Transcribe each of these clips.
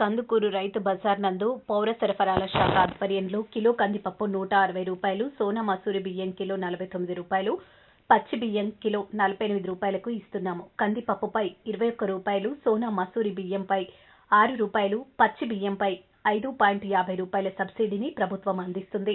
కందుకూరు రైతు బజార్ నందు పౌర సరఫరాల శాఖ ఆధ్వర్యంలో కిలో కందిపప్పు నూట అరవై రూపాయలు సోనా మసూరి బియ్యం కిలో నలభై తొమ్మిది రూపాయలు పచ్చి బియ్యం కిలో నలభై ఎనిమిది రూపాయలకు ఇస్తున్నాము. కందిపప్పుపై ఇరవై ఒక్క రూపాయలు సోనా మసూరి బియ్యంపై ఆరు రూపాయలు పచ్చి బియ్యంపై ఐదు పాయింట్ యాభై రూపాయల సబ్సిడీని ప్రభుత్వం అందిస్తుంది.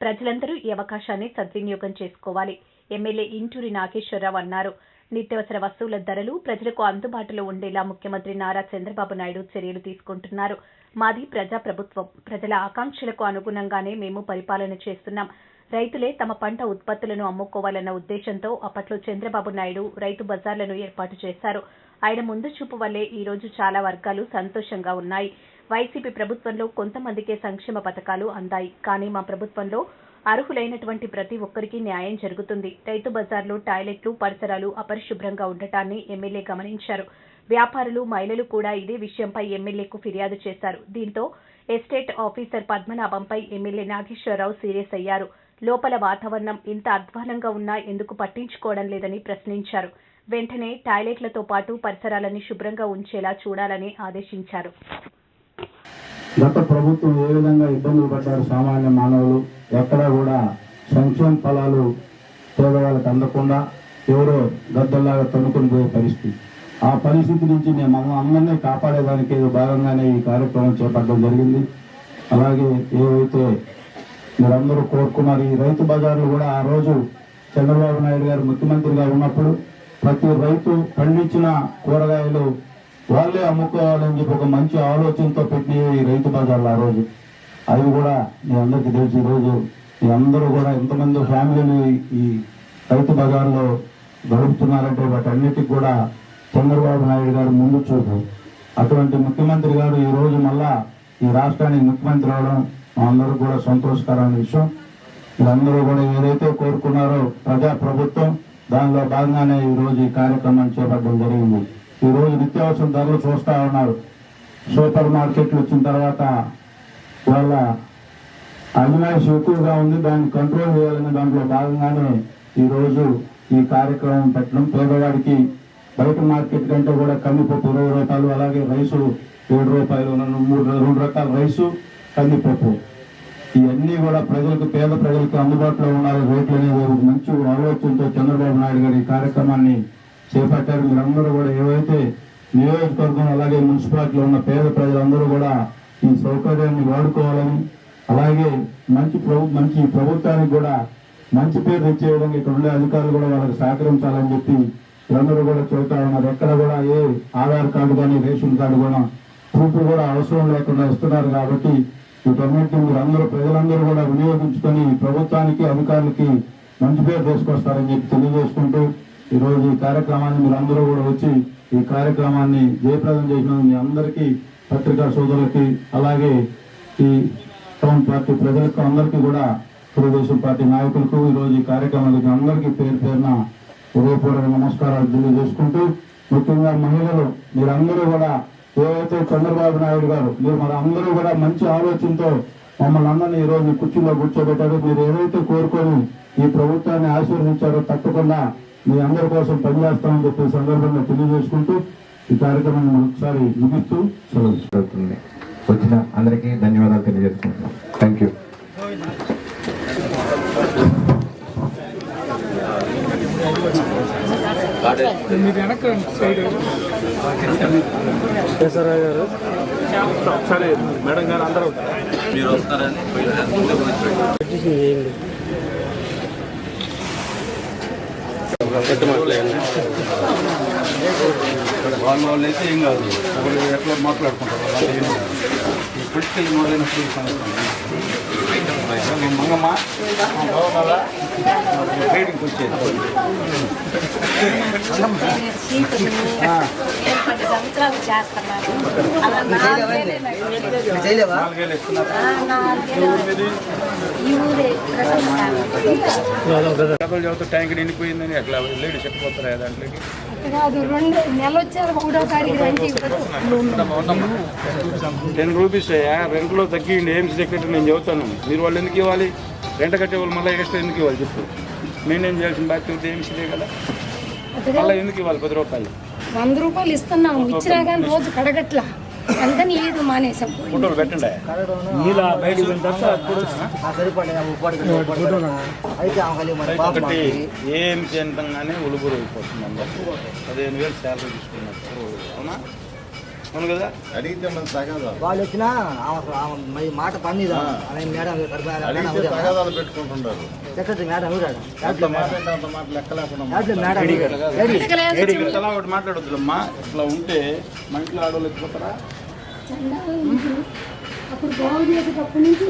ప్రజలందరూ ఈ అవకాశాన్ని సద్వినియోగం చేసుకోవాలి. ఎమ్మెల్యే ఇంటూరి నాగేశ్వరరావు అన్నారు. నిత్యావసర వస్తువుల ధరలు ప్రజలకు అందుబాటులో ఉండేలా ముఖ్యమంత్రి నారా చంద్రబాబు నాయుడు చర్యలు తీసుకుంటున్నారు. మాది ప్రజా ప్రభుత్వం ప్రజల ఆకాంక్షలకు అనుగుణంగానే మేము పరిపాలన చేస్తున్నాం. రైతులే తమ పంట ఉత్పత్తులను అమ్ముకోవాలన్న ఉద్దేశంతో అప్పట్లో చంద్రబాబు నాయుడు రైతు బజార్లను ఏర్పాటు చేశారు. ఆయన ముందు చూపు వల్లే ఈ రోజు చాలా వర్గాలు సంతోషంగా ఉన్నాయి. వైసీపీ ప్రభుత్వంలో కొంతమందికే సంక్షేమ పథకాలు అందాయి. కానీ మా ప్రభుత్వంలో అర్హులైనటువంటి ప్రతి ఒక్కరికి న్యాయం జరుగుతుంది. రైతు బజార్లో టాయిలెట్లు పరిసరాలు అపరిశుభ్రంగా ఉండటాన్ని ఎమ్మెల్యే గమనించారు. వ్యాపారులు మహిళలు కూడా ఇదే విషయంపై ఎమ్మెల్యేకు ఫిర్యాదు చేశారు. దీంతో ఎస్టేట్ ఆఫీసర్ పద్మనాభంపై ఎమ్మెల్యే నాగేశ్వరరావు సీరియస్ అయ్యారు. లోపల వాతావరణం ఇంత అధ్వానంగా ఉన్నా ఎందుకు పట్టించుకోవడం లేదని ప్రశ్నించారు. వెంటనే టాయిలెట్లతో పాటు పరిసరాలని శుభ్రంగా ఉంచేలా చూడాలని ఆదేశించారు. గత ప్రభుత్వం ఏ విధంగా ఇబ్బందులు పడ్డారు సామాన్య మానవులు ఎక్కడా కూడా సంక్షేమ ఫలాలు పేదవాళ్ళకి అందకుండా ఎవరో గద్దల్లాగా తన్నుకొని పోయే పరిస్థితి. ఆ పరిస్థితి నుంచి మేము మమ్మల్ని అందరినీ కాపాడేదానికి భాగంగానే ఈ కార్యక్రమం చేపట్టడం జరిగింది. అలాగే ఏవైతే మీరందరూ కోరుకున్నారు ఈ రైతు బజార్లు కూడా ఆ రోజు చంద్రబాబు నాయుడు గారు ముఖ్యమంత్రిగా ఉన్నప్పుడు ప్రతి రైతు పండించిన కూరగాయలు వాళ్ళే అమ్ముకోవాలని చెప్పి ఒక మంచి ఆలోచనతో పెట్టి ఈ రైతు బజార్లు ఆ రోజు. అవి కూడా మీ అందరికీ తెలుసు ఈరోజు రోజు మీ అందరూ కూడా ఎంతమంది ఫ్యామిలీని ఈ రైతు బజార్లో గడుపుతున్నారంటే వాటన్నిటికి కూడా చంద్రబాబు నాయుడు గారు ముందు చూపు. అటువంటి ముఖ్యమంత్రి గారు ఈ రోజు మళ్ళా ఈ రాష్ట్రానికి ముఖ్యమంత్రి అవడం మా అందరూ కూడా సంతోషకరమైన విషయం. వీళ్ళందరూ కూడా ఏదైతే కోరుకున్నారో ప్రజా ప్రభుత్వం దానిలో భాగంగానే ఈ రోజు ఈ కార్యక్రమాన్ని చేపట్టడం జరిగింది. ఈ రోజు నిత్యావసర ధరలు చూస్తా ఉన్నారు. సూపర్ మార్కెట్లు వచ్చిన తర్వాత వాళ్ళ అజమాయిషి ఎక్కువగా ఉంది. దాన్ని కంట్రోల్ చేయాలనే దాంట్లో భాగంగానే ఈరోజు ఈ కార్యక్రమం పెట్టడం. పేదవాడికి బయట మార్కెట్ కంటే కూడా కందిపప్పు ఇరవై రూపాయలు అలాగే రైసు ఏడు రూపాయలు మూడు రెండు రకాల రైసు కందిపప్పు. ఇవన్నీ కూడా ప్రజలకు పేద ప్రజలకు అందుబాటులో ఉండాలి. రేట్లు అనేది మంచి ఆలోచనతో చంద్రబాబు నాయుడు గారు ఈ కార్యక్రమాన్ని చేపట్టారు మీరందరూ కూడా ఏవైతే నియోజకవర్గం అలాగే మున్సిపాలిటీలో ఉన్న పేద ప్రజలందరూ కూడా ఈ సౌకర్యాన్ని వాడుకోవాలని అలాగే మంచి ప్రభు మంచి ప్రభుత్వానికి కూడా మంచి పేరు తెచ్చే విధంగా ఇక్కడ ఉండే అధికారులు కూడా వాళ్ళకి సహకరించాలని చెప్పి వీళ్ళందరూ కూడా చెబుతా ఉన్నారు. ఎక్కడ కూడా ఏ ఆధార్ కార్డు కానీ రేషన్ కార్డు కూడా ప్రూఫ్ కూడా అవసరం లేకుండా ఇస్తున్నారు కాబట్టి వీటన్నిటిని మీరందరూ అందరూ ప్రజలందరూ కూడా వినియోగించుకొని ప్రభుత్వానికి అధికారులకి మంచి పేరు తీసుకొస్తారని చెప్పి తెలియజేసుకుంటూ ఈ రోజు ఈ కార్యక్రమాన్ని మీరు అందరూ కూడా వచ్చి ఈ కార్యక్రమాన్ని జయప్రదం చేసిన మీ అందరికీ పత్రికా సోదరులకి అలాగే ఈ టౌన్ పార్టీ ప్రజలకు అందరికీ కూడా తెలుగుదేశం పార్టీ నాయకులకు ఈ రోజు ఈ కార్యక్రమానికి అందరికీ పేరు పేరున హృదయపూర్వక నమస్కారాలు తెలియజేసుకుంటూ ముఖ్యంగా మహిళలు మీరందరూ కూడా ఏవైతే చంద్రబాబు నాయుడు గారు మీరు మరి అందరూ కూడా మంచి ఆలోచనతో మమ్మల్ని అందరినీ ఈ రోజు కుర్చీలో కూర్చోబెట్టారు. మీరు ఏదైతే కోరుకొని ఈ ప్రభుత్వాన్ని ఆశీర్వదించారో తప్పకుండా మీ అందరి కోసం పనిచేస్తామని చెప్పి సందర్భంగా తెలియజేసుకుంటూ ఈ కార్యక్రమాన్ని ఒకసారి ముగిస్తూ సెలవు జరుగుతుంది వచ్చిన అందరికీ ధన్యవాదాలు తెలియజేసుకుంటున్నాం థ్యాంక్ యూ మేడం గారు అందరూ మీరు వస్తారని వాళ్ళ వాళ్ళు అయితే ఏం కాదు ఒకరు ఎట్లా మాట్లాడుకుంటారు వాళ్ళు ఏం కాదు. ఈ పొలిటికల్ మొదలైనప్పుడు మంగమ్మ ట్రేడింగ్కి వచ్చేది పది సంవత్సరాలు చేస్తున్నాను అలా ఈ ఊరే ట్యాంక్ నిండిపోయిందని అట్లా లేడీ చెప్పిపోతారా దాంట్లోకి కాదు రెండు నెల వచ్చారు మూడో తారీఖు రండి టెన్ రూపీస్ రెంట్లో తగ్గిండి ఏం సెక్రటరీ నేను చెబుతాను మీరు వాళ్ళు ఎందుకు ఇవ్వాలి రెంట్ కట్టే వాళ్ళు మళ్ళీ ఎక్స్ట్రా ఎందుకు ఇవ్వాలి చెప్పు. మెయింటైన్ చేయాల్సిన బాధ్యత ఏమిసిదే కదా మళ్ళీ ఎందుకు ఇవ్వాలి పది రూపాయలు వంద రూపాయలు ఇస్తున్నాము ఇచ్చినా కానీ రోజు కడగట్లా. అందుకని ఏదో మానేసాం ఫోటోలు పెట్టండి. నీళ్ళ ఒకటి ఏం చేయంగానే ఉలుగురు అయిపోతుంది అందరూ. పదిహేను వేలు శాలరీ తీసుకున్నట్టు అవునా? అవును కదా? వాళ్ళు వచ్చినా ఆమె ఆమె మరి మాట పన్నీదా అనే మేడం పెట్టుకుంటుంటారు సెక్రటరీ మేడం? ఊరాడు అంత మాట అంటే అంత మాట లెక్క లేకుండా మేడం ఒకటి మాట్లాడొద్దులమ్మా. ఇట్లా ఉంటే మా ఇంట్లో ఆడవాళ్ళు ఎత్తుకుంటారా అప్పుడు బాగు చేసేటప్పటి నుంచి